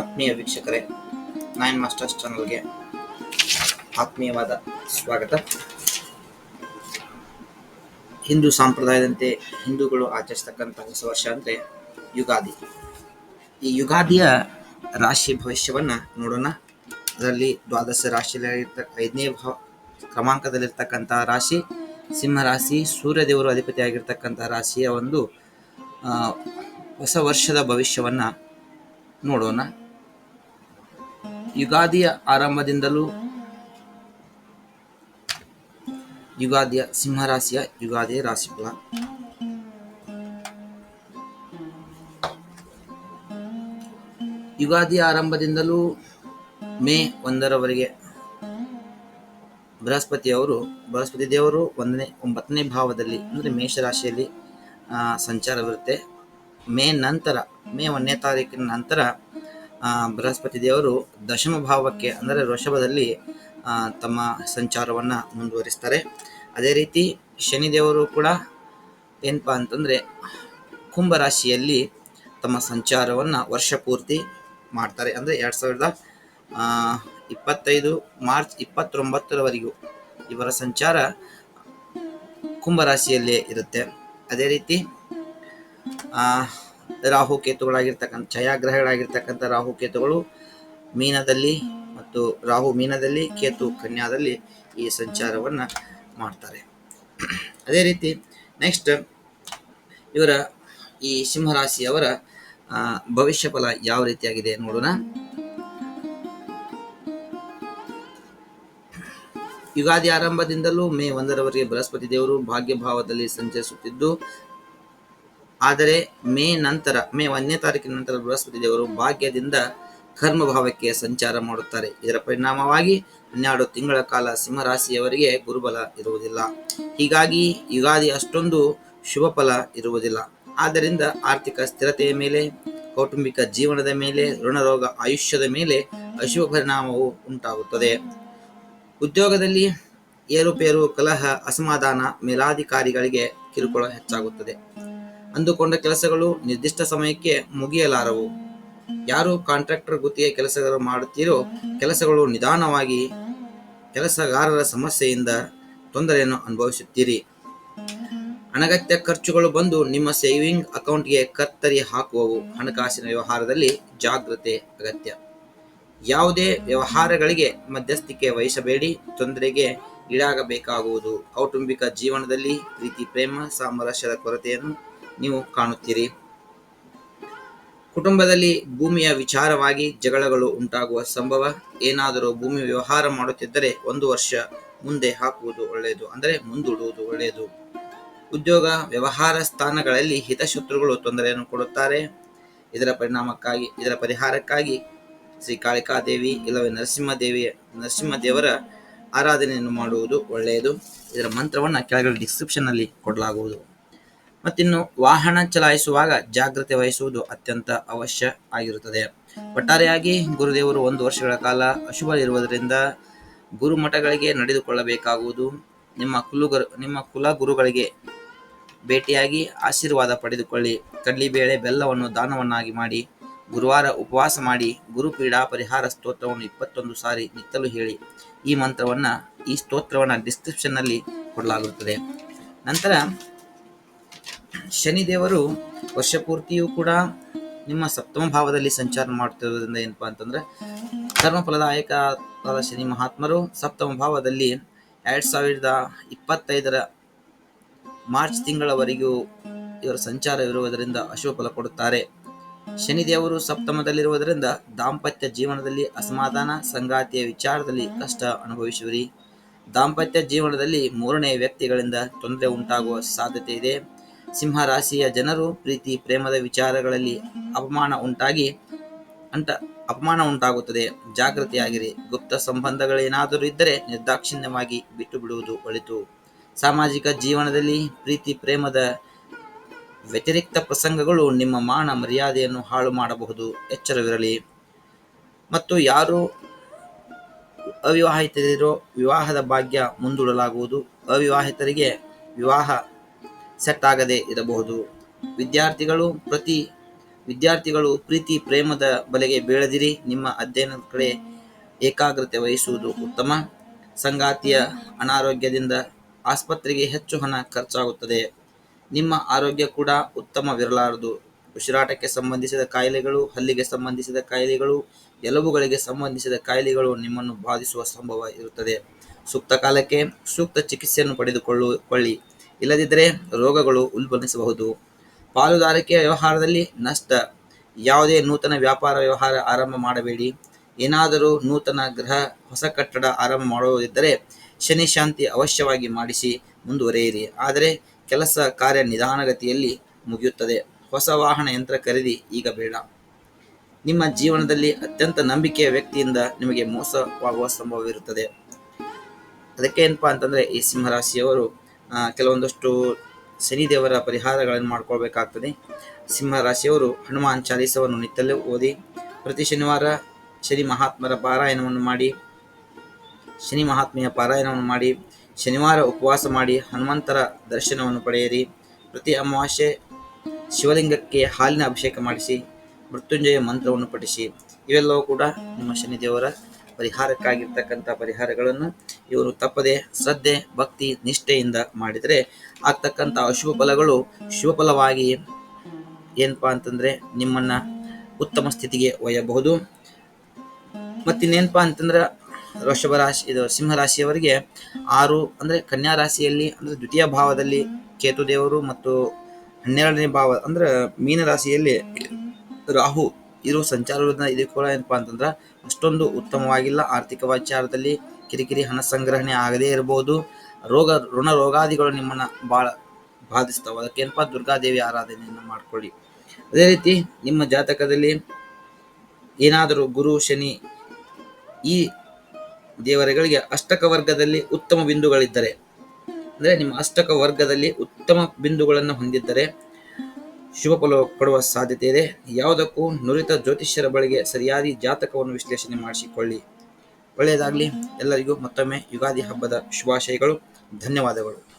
ಆತ್ಮೀಯ ವೀಕ್ಷಕರೇ nine masters ಚಾನಲ್ಗೆ ಆತ್ಮೀಯವಾದ ಸ್ವಾಗತ. ಹಿಂದೂ ಸಂಪ್ರದಾಯದಂತೆ ಹಿಂದೂಗಳು ಆಚರಿಸ್ತಕ್ಕಂಥ ಹೊಸ ವರ್ಷ ಅಂದರೆ ಯುಗಾದಿ. ಈ ಯುಗಾದಿಯ ರಾಶಿ ಭವಿಷ್ಯವನ್ನು ನೋಡೋಣ. ಅದರಲ್ಲಿ ದ್ವಾದಶ ರಾಶಿಯಲ್ಲಿರ್ತ ಐದನೇ ಭಾವ ಕ್ರಮಾಂಕದಲ್ಲಿರ್ತಕ್ಕಂಥ ರಾಶಿ, ಸಿಂಹ ರಾಶಿ, ಸೂರ್ಯದೇವರು ಅಧಿಪತಿಯಾಗಿರ್ತಕ್ಕಂಥ ರಾಶಿಯ ಒಂದು ಹೊಸ ವರ್ಷದ ಭವಿಷ್ಯವನ್ನು ನೋಡೋಣ. ಯುಗಾದಿಯ ಆರಂಭದಿಂದಲೂ ಯುಗಾದಿಯ ಸಿಂಹರಾಶಿಯ ಯುಗಾದಿಯ ರಾಶಿಫಲ. ಯುಗಾದಿಯ ಆರಂಭದಿಂದಲೂ ಮೇ ಒಂದರವರೆಗೆ ಬೃಹಸ್ಪತಿಯವರು ಬೃಹಸ್ಪತಿ ದೇವರು ಒಂದನೇ, ಒಂಬತ್ತನೇ ಭಾವದಲ್ಲಿ, ಅಂದರೆ ಮೇಷರಾಶಿಯಲ್ಲಿ ಸಂಚಾರವಿರುತ್ತೆ. ಮೇ ನಂತರ, ಮೇ ಒಂದನೇ ತಾರೀಕಿನ ನಂತರ ಬೃಹಸ್ಪತಿ ದೇವರು ದಶಮ ಭಾವಕ್ಕೆ, ಅಂದರೆ ವೃಷಭದಲ್ಲಿ ತಮ್ಮ ಸಂಚಾರವನ್ನು ಮುಂದುವರಿಸ್ತಾರೆ. ಅದೇ ರೀತಿ ಶನಿದೇವರು ಕೂಡ ಏನಪ್ಪ ಅಂತಂದರೆ ಕುಂಭರಾಶಿಯಲ್ಲಿ ತಮ್ಮ ಸಂಚಾರವನ್ನು ವರ್ಷ ಪೂರ್ತಿ ಮಾಡ್ತಾರೆ. ಅಂದರೆ ಎರಡು ಸಾವಿರದ ಇಪ್ಪತ್ತೈದು ಮಾರ್ಚ್ ಇಪ್ಪತ್ತೊಂಬತ್ತರವರೆಗೂ ಇವರ ಸಂಚಾರ ಕುಂಭರಾಶಿಯಲ್ಲೇ ಇರುತ್ತೆ. ಅದೇ ರೀತಿ ರಾಹು ಕೇತುಗಳಾಗಿರ್ತಕ್ಕಂಥ ಛಾಯಾಗ್ರಹಗಳಾಗಿರ್ತಕ್ಕಂಥ ರಾಹು ಕೇತುಗಳು ಮೀನದಲ್ಲಿ ಮತ್ತು ರಾಹು ಮೀನದಲ್ಲಿ ಕೇತು ಕನ್ಯಾದಲ್ಲಿ ಈ ಸಂಚಾರವನ್ನು ಮಾಡ್ತಾರೆ. ಅದೇ ರೀತಿ ನೆಕ್ಸ್ಟ್ ಇವರ ಈ ಸಿಂಹರಾಶಿಯವರ ಭವಿಷ್ಯ ಫಲ ಯಾವ ರೀತಿಯಾಗಿದೆ ನೋಡೋಣ. ಯುಗಾದಿ ಆರಂಭದಿಂದಲೂ ಮೇ ಒಂದರವರೆಗೆ ಬೃಹಸ್ಪತಿ ದೇವರು ಭಾಗ್ಯ ಭಾವದಲ್ಲಿ ಸಂಚರಿಸುತ್ತಿದ್ದು ಆದರೆ ಮೇ ನಂತರ, ಮೇ ಒಂದನೇ ತಾರೀಕಿನ ನಂತರ ಬೃಹಸ್ಪತಿ ದೇವರು ಭಾಗ್ಯದಿಂದ ಕರ್ಮಭಾವಕ್ಕೆ ಸಂಚಾರ ಮಾಡುತ್ತಾರೆ. ಇದರ ಪರಿಣಾಮವಾಗಿ ಹನ್ನೆರಡು ತಿಂಗಳ ಕಾಲ ಸಿಂಹರಾಶಿಯವರಿಗೆ ಗುರುಬಲ ಇರುವುದಿಲ್ಲ. ಹೀಗಾಗಿ ಯುಗಾದಿ ಅಷ್ಟೊಂದು ಶುಭ ಫಲ ಇರುವುದಿಲ್ಲ. ಆದ್ದರಿಂದ ಆರ್ಥಿಕ ಸ್ಥಿರತೆಯ ಮೇಲೆ, ಕೌಟುಂಬಿಕ ಜೀವನದ ಮೇಲೆ, ಋಣರೋಗ ಆಯುಷ್ಯದ ಮೇಲೆ ಅಶುಭ ಪರಿಣಾಮವು ಉಂಟಾಗುತ್ತದೆ. ಉದ್ಯೋಗದಲ್ಲಿ ಏರುಪೇರು, ಕಲಹ, ಅಸಮಾಧಾನ ಮೇಲಾಧಿಕಾರಿಗಳಿಗೆ ಕಿರುಕುಳ ಹೆಚ್ಚಾಗುತ್ತದೆ. ಅಂದುಕೊಂಡ ಕೆಲಸಗಳು ನಿರ್ದಿಷ್ಟ ಸಮಯಕ್ಕೆ ಮುಗಿಯಲಾರವು. ಯಾರು ಕಾಂಟ್ರಾಕ್ಟರ್ ಗುತ್ತಿಗೆ ಕೆಲಸಗಳು ಮಾಡುತ್ತೀರೋ ಕೆಲಸಗಳು ನಿಧಾನವಾಗಿ ಕೆಲಸಗಾರರ ಸಮಸ್ಯೆಯಿಂದ ತೊಂದರೆಯನ್ನು ಅನುಭವಿಸುತ್ತೀರಿ. ಅನಗತ್ಯ ಖರ್ಚುಗಳು ಬಂದು ನಿಮ್ಮ ಸೇವಿಂಗ್ ಅಕೌಂಟ್ಗೆ ಕತ್ತರಿ ಹಾಕುವವು. ಹಣಕಾಸಿನ ವ್ಯವಹಾರದಲ್ಲಿ ಜಾಗ್ರತೆ ಅಗತ್ಯ. ಯಾವುದೇ ವ್ಯವಹಾರಗಳಿಗೆ ಮಧ್ಯಸ್ಥಿಕೆ ವಹಿಸಬೇಡಿ. ತೊಂದರೆಗೆ ಈಡಾಗಬೇಕಾಗುವುದು. ಕೌಟುಂಬಿಕ ಜೀವನದಲ್ಲಿ ಪ್ರೀತಿ, ಪ್ರೇಮ, ಸಾಮರಸ್ಯದ ಕೊರತೆಯನ್ನು ನೀವು ಕಾಣುತ್ತೀರಿ. ಕುಟುಂಬದಲ್ಲಿ ಭೂಮಿಯ ವಿಚಾರವಾಗಿ ಜಗಳಗಳು ಉಂಟಾಗುವ ಸಂಭವ, ಏನಾದರೂ ಭೂಮಿ ವ್ಯವಹಾರ ಮಾಡುತ್ತಿದ್ದರೆ ಒಂದು ವರ್ಷ ಮುಂದೆ ಹಾಕುವುದು ಒಳ್ಳೆಯದು, ಅಂದರೆ ಮುಂದೂಡುವುದು ಒಳ್ಳೆಯದು. ಉದ್ಯೋಗ, ವ್ಯವಹಾರ ಸ್ಥಾನಗಳಲ್ಲಿ ಹಿತಶತ್ರುಗಳು ತೊಂದರೆಯನ್ನು ಕೊಡುತ್ತಾರೆ. ಇದರ ಪರಿಣಾಮಕ್ಕಾಗಿ, ಇದರ ಪರಿಹಾರಕ್ಕಾಗಿ ಶ್ರೀ ಕಾಳಿಕಾದೇವಿ ಇಲ್ಲವೇ ನರಸಿಂಹದೇವಿಯ ನರಸಿಂಹದೇವರ ಆರಾಧನೆಯನ್ನು ಮಾಡುವುದು ಒಳ್ಳೆಯದು. ಇದರ ಮಂತ್ರವನ್ನು ಕೆಳಗಡೆ ಡಿಸ್ಕ್ರಿಪ್ಷನ್ನಲ್ಲಿ ಕೊಡಲಾಗುವುದು. ಮತ್ತಿನ್ನು ವಾಹನ ಚಲಾಯಿಸುವಾಗ ಜಾಗ್ರತೆ ವಹಿಸುವುದು ಅತ್ಯಂತ ಅವಶ್ಯ ಆಗಿರುತ್ತದೆ. ಒಟ್ಟಾರೆಯಾಗಿ ಗುರುದೇವರು ಒಂದು ವರ್ಷಗಳ ಕಾಲ ಅಶುಭ ಇರುವುದರಿಂದ ಗುರುಮಠಗಳಿಗೆ ನಡೆದುಕೊಳ್ಳಬೇಕಾಗುವುದು, ನಿಮ್ಮ ಕುಲುಗರು, ನಿಮ್ಮ ಕುಲ ಗುರುಗಳಿಗೆ ಭೇಟಿಯಾಗಿ ಆಶೀರ್ವಾದ ಪಡೆದುಕೊಳ್ಳಿ. ಕಡ್ಲಿಬೇಳೆ ಬೆಲ್ಲವನ್ನು ದಾನವನ್ನಾಗಿ ಮಾಡಿ, ಗುರುವಾರ ಉಪವಾಸ ಮಾಡಿ ಗುರುಪೀಡಾ ಪರಿಹಾರ ಸ್ತೋತ್ರವನ್ನು ಇಪ್ಪತ್ತೊಂದು ಸಾರಿ ನಿತ್ತಲು ಹೇಳಿ. ಈ ಮಂತ್ರವನ್ನು, ಈ ಸ್ತೋತ್ರವನ್ನು ಡಿಸ್ಕ್ರಿಪ್ಷನ್ನಲ್ಲಿ ಕೊಡಲಾಗುತ್ತದೆ. ನಂತರ ಶನಿದೇವರು ವರ್ಷ ಪೂರ್ತಿಯೂ ಕೂಡ ನಿಮ್ಮ ಸಪ್ತಮ ಭಾವದಲ್ಲಿ ಸಂಚಾರ ಮಾಡುತ್ತಿರುವುದರಿಂದ ಏನಪ್ಪಾ ಅಂತಂದ್ರೆ ಕರ್ಮಫಲದಾಯಕವಾದ ಶನಿ ಮಹಾತ್ಮರು ಸಪ್ತಮ ಭಾವದಲ್ಲಿ ಎರಡ್ ಸಾವಿರದ ಇಪ್ಪತ್ತೈದರ ಮಾರ್ಚ್ ತಿಂಗಳವರೆಗೂ ಇವರ ಸಂಚಾರ ಇರುವುದರಿಂದ ಅಶುಭ ಫಲ ಕೊಡುತ್ತಾರೆ. ಶನಿದೇವರು ಸಪ್ತಮದಲ್ಲಿರುವುದರಿಂದ ದಾಂಪತ್ಯ ಜೀವನದಲ್ಲಿ ಅಸಮಾಧಾನ, ಸಂಗಾತಿಯ ವಿಚಾರದಲ್ಲಿ ಕಷ್ಟ ಅನುಭವಿಸುವಿರಿ. ದಾಂಪತ್ಯ ಜೀವನದಲ್ಲಿ ಮೂರನೇ ವ್ಯಕ್ತಿಗಳಿಂದ ತೊಂದರೆ ಉಂಟಾಗುವ ಸಾಧ್ಯತೆ ಇದೆ. ಸಿಂಹ ರಾಶಿಯ ಜನರು ಪ್ರೀತಿ, ಪ್ರೇಮದ ವಿಚಾರಗಳಲ್ಲಿ ಅಪಮಾನ ಉಂಟಾಗಿ ಅಂತ ಅಪಮಾನ ಉಂಟಾಗುತ್ತದೆ. ಜಾಗೃತಿಯಾಗಿರಿ ಗುಪ್ತ ಸಂಬಂಧಗಳೇನಾದರೂ ಇದ್ದರೆ ನಿರ್ದಾಕ್ಷಿಣ್ಯವಾಗಿ ಬಿಟ್ಟು ಬಿಡುವುದು ಒಳಿತು. ಸಾಮಾಜಿಕ ಜೀವನದಲ್ಲಿ ಪ್ರೀತಿ, ಪ್ರೇಮದ ವ್ಯತಿರಿಕ್ತ ಪ್ರಸಂಗಗಳು ನಿಮ್ಮ ಮಾನ ಮರ್ಯಾದೆಯನ್ನು ಹಾಳು ಮಾಡಬಹುದು. ಎಚ್ಚರವಿರಲಿ. ಮತ್ತು ಯಾರು ಅವಿವಾಹಿತರಿರೋ ವಿವಾಹದ ಭಾಗ್ಯ ಮುಂದೂಡಲಾಗುವುದು. ಅವಿವಾಹಿತರಿಗೆ ವಿವಾಹ ಸೆಟ್ ಆಗದೆ ಇರಬಹುದು. ವಿದ್ಯಾರ್ಥಿಗಳು ಪ್ರತಿ, ವಿದ್ಯಾರ್ಥಿಗಳು ಪ್ರೀತಿ ಪ್ರೇಮದ ಬಲೆಗೆ ಬೀಳದಿರಿ. ನಿಮ್ಮ ಅಧ್ಯಯನದ ಕಡೆ ಏಕಾಗ್ರತೆ ವಹಿಸುವುದು ಉತ್ತಮ. ಸಂಗಾತಿಯ ಅನಾರೋಗ್ಯದಿಂದ ಆಸ್ಪತ್ರೆಗೆ ಹೆಚ್ಚು ಹಣ ಖರ್ಚಾಗುತ್ತದೆ. ನಿಮ್ಮ ಆರೋಗ್ಯ ಕೂಡ ಉತ್ತಮವಿರಲಾರದು. ಉಸಿರಾಟಕ್ಕೆ ಸಂಬಂಧಿಸಿದ ಕಾಯಿಲೆಗಳು, ಹಲ್ಲಿಗೆ ಸಂಬಂಧಿಸಿದ ಕಾಯಿಲೆಗಳು, ಎಲುಬುಗಳಿಗೆ ಸಂಬಂಧಿಸಿದ ಕಾಯಿಲೆಗಳು ನಿಮ್ಮನ್ನು ಬಾಧಿಸುವ ಸಂಭವ ಇರುತ್ತದೆ. ಸೂಕ್ತ ಕಾಲಕ್ಕೆ ಸೂಕ್ತ ಚಿಕಿತ್ಸೆಯನ್ನು ಪಡೆದುಕೊಳ್ಳಿ ಇಲ್ಲದಿದ್ದರೆ ರೋಗಗಳು ಉಲ್ಬಣಿಸಬಹುದು. ಪಾಲುದಾರಿಕೆಯ ವ್ಯವಹಾರದಲ್ಲಿ ನಷ್ಟ. ಯಾವುದೇ ನೂತನ ವ್ಯಾಪಾರ ವ್ಯವಹಾರ ಆರಂಭ ಮಾಡಬೇಡಿ. ಏನಾದರೂ ನೂತನ ಗೃಹ, ಹೊಸ ಕಟ್ಟಡ ಆರಂಭ ಮಾಡುವುದಿದ್ದರೆ ಶನಿ ಶಾಂತಿ ಅವಶ್ಯವಾಗಿ ಮಾಡಿಸಿ ಮುಂದುವರೆಯಿರಿ. ಆದರೆ ಕೆಲಸ ಕಾರ್ಯ ನಿಧಾನಗತಿಯಲ್ಲಿ ಮುಗಿಯುತ್ತದೆ. ಹೊಸ ವಾಹನ ಯಂತ್ರ ಖರೀದಿ ಈಗ ಬೇಡ. ನಿಮ್ಮ ಜೀವನದಲ್ಲಿ ಅತ್ಯಂತ ನಂಬಿಕೆಯ ವ್ಯಕ್ತಿಯಿಂದ ನಿಮಗೆ ಮೋಸವಾಗುವ ಸಂಭವವಿರುತ್ತದೆ. ಅದಕ್ಕೆ ಏನಪ್ಪಾ ಅಂತಂದರೆ ಈ ಸಿಂಹರಾಶಿಯವರು ಕೆಲವೊಂದಷ್ಟು ಶನಿದೇವರ ಪರಿಹಾರಗಳನ್ನು ಮಾಡ್ಕೊಳ್ಬೇಕಾಗ್ತದೆ. ಸಿಂಹರಾಶಿಯವರು ಹನುಮಾನ್ ಚಾಲೀಸವನ್ನು ನಿತ್ಯಲ್ಲೂ ಓದಿ, ಪ್ರತಿ ಶನಿವಾರ ಶನಿ ಮಹಾತ್ಮರ ಪಾರಾಯಣವನ್ನು ಮಾಡಿ, ಶನಿ ಮಹಾತ್ಮೆಯ ಪಾರಾಯಣವನ್ನು ಮಾಡಿ, ಶನಿವಾರ ಉಪವಾಸ ಮಾಡಿ ಹನುಮಂತರ ದರ್ಶನವನ್ನು ಪಡೆಯಿರಿ. ಪ್ರತಿ ಅಮಾವಾಸ್ಯೆ ಶಿವಲಿಂಗಕ್ಕೆ ಹಾಲಿನ ಅಭಿಷೇಕ ಮಾಡಿಸಿ, ಮೃತ್ಯುಂಜಯ ಮಂತ್ರವನ್ನು ಪಠಿಸಿ. ಇವೆಲ್ಲವೂ ಕೂಡ ನಿಮ್ಮ ಶನಿದೇವರ ಪರಿಹಾರಕ್ಕಾಗಿರ್ತಕ್ಕಂಥ ಪರಿಹಾರಗಳನ್ನು ಇವರು ತಪ್ಪದೆ ಶ್ರದ್ಧೆ, ಭಕ್ತಿ, ನಿಷ್ಠೆಯಿಂದ ಮಾಡಿದರೆ ಆಗ್ತಕ್ಕಂಥ ಅಶುಭ ಫಲಗಳು ಶುಭ ಫಲವಾಗಿ ಏನಪ್ಪಾ ಅಂತಂದ್ರೆ ನಿಮ್ಮನ್ನ ಉತ್ತಮ ಸ್ಥಿತಿಗೆ ಒಯ್ಯಬಹುದು. ಮತ್ತಿನ್ನೇನಪ್ಪಾ ಅಂತಂದ್ರೆ ವೃಷಭ ರಾಶಿ ಇದು ಸಿಂಹ ರಾಶಿಯವರಿಗೆ ಆರು ಅಂದ್ರೆ ಕನ್ಯಾ ರಾಶಿಯಲ್ಲಿ ಅಂದ್ರೆ ದ್ವಿತೀಯ ಭಾವದಲ್ಲಿ ಕೇತು ದೇವರು ಮತ್ತು ಹನ್ನೆರಡನೇ ಭಾವ ಅಂದ್ರೆ ಮೀನ ರಾಶಿಯಲ್ಲಿ ರಾಹು ಇರೋ ಸಂಚಾರದಿಂದ ಇದು ಕೂಡ ಏನಪ್ಪಾ ಅಂತಂದ್ರೆ ಅಷ್ಟೊಂದು ಉತ್ತಮವಾಗಿಲ್ಲ. ಆರ್ಥಿಕ ವಿಚಾರದಲ್ಲಿ ಕಿರಿಕಿರಿ ಹಣ ಸಂಗ್ರಹಣೆ ಆಗದೇ ಇರಬಹುದು ರೋಗ, ಋಣ ರೋಗಾದಿಗಳು ನಿಮ್ಮನ್ನ ಬಹಳ ಬಾಧಿಸ್ತಾವೆ. ಅದಕ್ಕೇನಪ್ಪ? ದುರ್ಗಾದೇವಿ ಆರಾಧನೆಯನ್ನು ಮಾಡ್ಕೊಳ್ಳಿ. ಅದೇ ರೀತಿ ನಿಮ್ಮ ಜಾತಕದಲ್ಲಿ ಏನಾದರೂ ಗುರು, ಶನಿ ಈ ದೇವರುಗಳಿಗೆ ಅಷ್ಟಕ ವರ್ಗದಲ್ಲಿ ಉತ್ತಮ ಬಿಂದುಗಳಿದ್ದರೆ, ಅಂದ್ರೆ ನಿಮ್ಮ ಅಷ್ಟಕ ವರ್ಗದಲ್ಲಿ ಉತ್ತಮ ಬಿಂದುಗಳನ್ನು ಹೊಂದಿದ್ದರೆ ಶುಭ ಫಲ ಕೊಡುವ ಸಾಧ್ಯತೆ ಇದೆ ಯಾವುದಕ್ಕೂ ನುರಿತ ಜ್ಯೋತಿಷ್ಯರ ಬಳಿಗೆ ಸರಿಯಾದ ಜಾತಕವನ್ನು ವಿಶ್ಲೇಷಣೆ ಮಾಡಿಸಿಕೊಳ್ಳಿ. ಒಳ್ಳೆಯದಾಗಲಿ. ಎಲ್ಲರಿಗೂ ಮತ್ತೊಮ್ಮೆ ಯುಗಾದಿ ಹಬ್ಬದ ಶುಭಾಶಯಗಳು. ಧನ್ಯವಾದಗಳು.